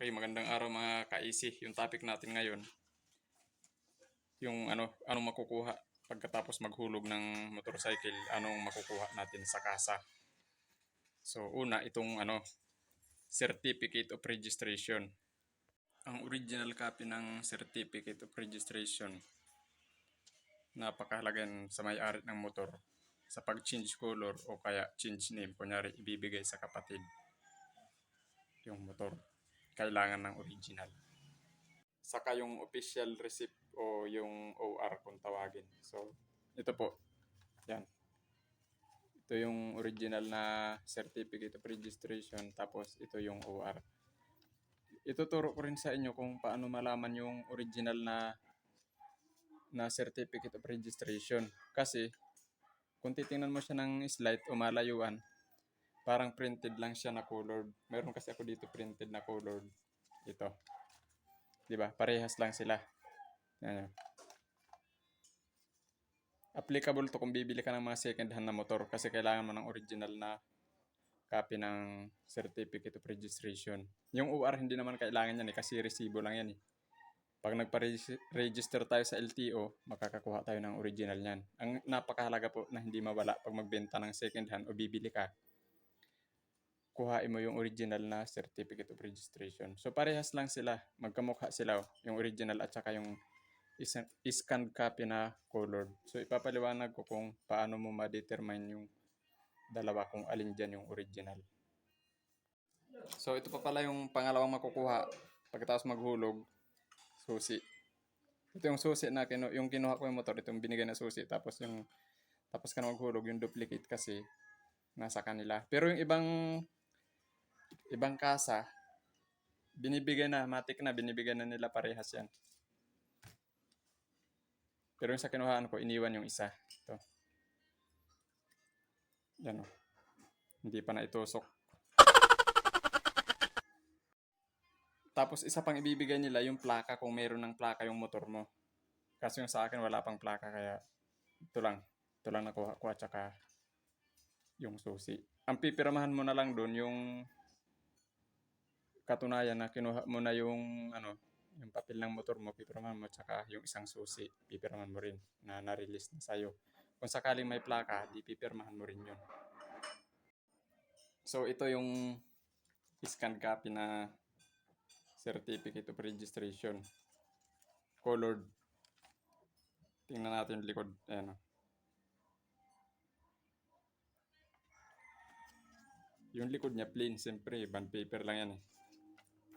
Okay, magandang araw mga ka-easy. Yung topic natin ngayon, yung ano, anong makukuha pagkatapos maghulog ng motorcycle, anong makukuha natin sa kasa. So, una, itong ano, Certificate of Registration. Ang original copy ng Certificate of Registration, napakahalaga sa may-ari ng motor sa pag-change color o kaya change name. Kunyari, ibibigay sa kapatid yung motor kailangan ng original. Saka yung official receipt o yung OR kung tawagin. So, ito po. Yan. Ito yung original na certificate of registration tapos ito yung OR. Ituturo ko rin sa inyo kung paano malaman yung original na na certificate of registration. Kasi kung titingnan mo siya ng slide o malayuan, parang printed lang siya na colored. Meron kasi ako dito printed na colored. Ito. 'Di ba? Parehas lang sila. Yun. Applicable to kung bibili ka ng mga second hand na motor kasi kailangan mo ng original na copy ng certificate of registration. Yung OR hindi naman kailangan yan eh kasi resibo lang yan eh. Pag nagpa-register tayo sa LTO, makakakuha tayo ng original niyan. Ang napakahalaga po na hindi mawala pag magbenta ng second hand o bibili ka, kuhain mo yung original na certificate of registration. So parehas lang sila, magkamukha sila, oh. yung original at saka yung scanned copy na colored. So ipapaliwanag ko kung paano mo ma-determine yung dalawa kung alin dyan yung original. So ito pa pala yung pangalawang makukuha pagkatapos maghulog, susi. Ito yung susi na kinu yung kinuha ko yung motor, ito yung binigay na susi. Tapos yung tapos ka na maghulog, yung duplicate kasi nasa kanila. Pero yung ibang ibang kasa, binibigay na, matik na, binibigay na nila parehas yan. Pero yung sa kinuhaan ko, iniwan yung isa. Ito. Yan o. Hindi pa na itusok. Tapos isa pang ibibigay nila yung plaka kung meron ng plaka yung motor mo. Kasi yung sa akin wala pang plaka kaya ito lang. Ito lang nakuha ko at saka yung susi. Ang pipirmahan mo na lang doon yung katunayan na kinuha mo na yung ano, yung papel ng motor mo, pipirmahan mo, tsaka yung isang susi, pipirmahan mo rin na na-release na sa'yo. Kung sakaling may plaka, di pipirmahan mo rin yun. So, ito yung scan copy na certificate of registration. Colored. Tingnan natin yung likod. Ayan o. Yung likod niya plain, siyempre, bond paper lang yan eh.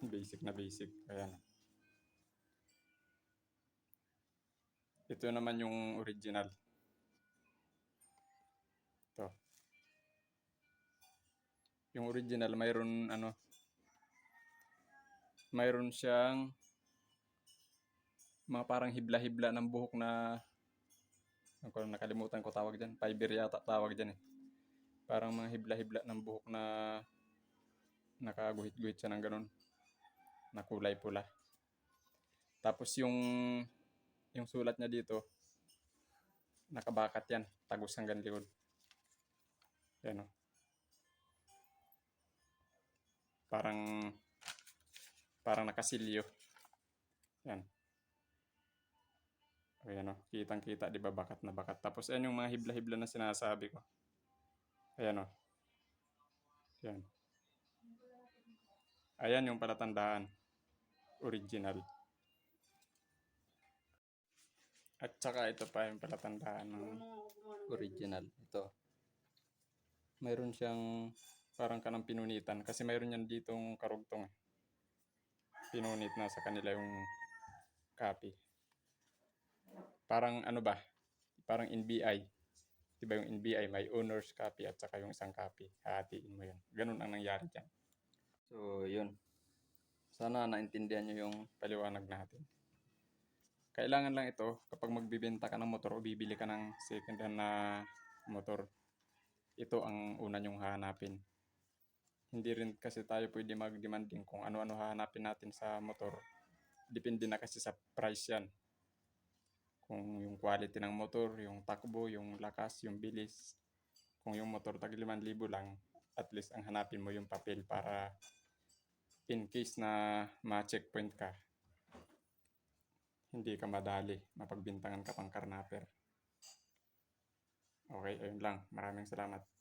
Basic na basic. Ayan. Ito naman yung original. Ito. Yung original, mayroon ano, mayroon siyang mga parang hibla-hibla ng buhok na ako nakalimutan ko tawag dyan. Fiber yata tawag dyan eh. Parang mga hibla-hibla ng buhok na nakaguhit-guhit siya ng ganun na kulay pula. Tapos yung yung sulat niya dito nakabakat yan. Tagos hanggang likod. Yan o. Parang parang nakasilyo. Yan. Ayan o, kitang-kita, di ba, bakat na bakat. Tapos, ayan yung mga hibla-hibla na sinasabi ko. Ayan o. Yan. Ayan yung palatandaan. Original. At saka ito pa yung palatandaan ng original. Ito. Mayroon siyang parang kanang pinunitan. Kasi mayroon yan ditong karugtong. eh. Pinunit na sa kanila yung copy. Parang ano ba? Parang NBI. Diba yung NBI may owner's copy at saka yung isang copy. Hahatiin mo yun. Ganun ang nangyari dyan. So, yun. Sana naintindihan nyo yung paliwanag natin. Kailangan lang ito kapag magbibenta ka ng motor o bibili ka ng second hand na motor. Ito ang una nyong hahanapin. Hindi rin kasi tayo pwede mag-demanding kung ano-ano hahanapin natin sa motor. Depende na kasi sa price yan. Kung yung quality ng motor, yung takbo, yung lakas, yung bilis. Kung yung motor tag 5,000 lang, at least ang hanapin mo yung papel para in case na ma-checkpoint ka, hindi ka madali, mapagbintangan ka pang karnaper. Okay, ayun lang. Maraming salamat.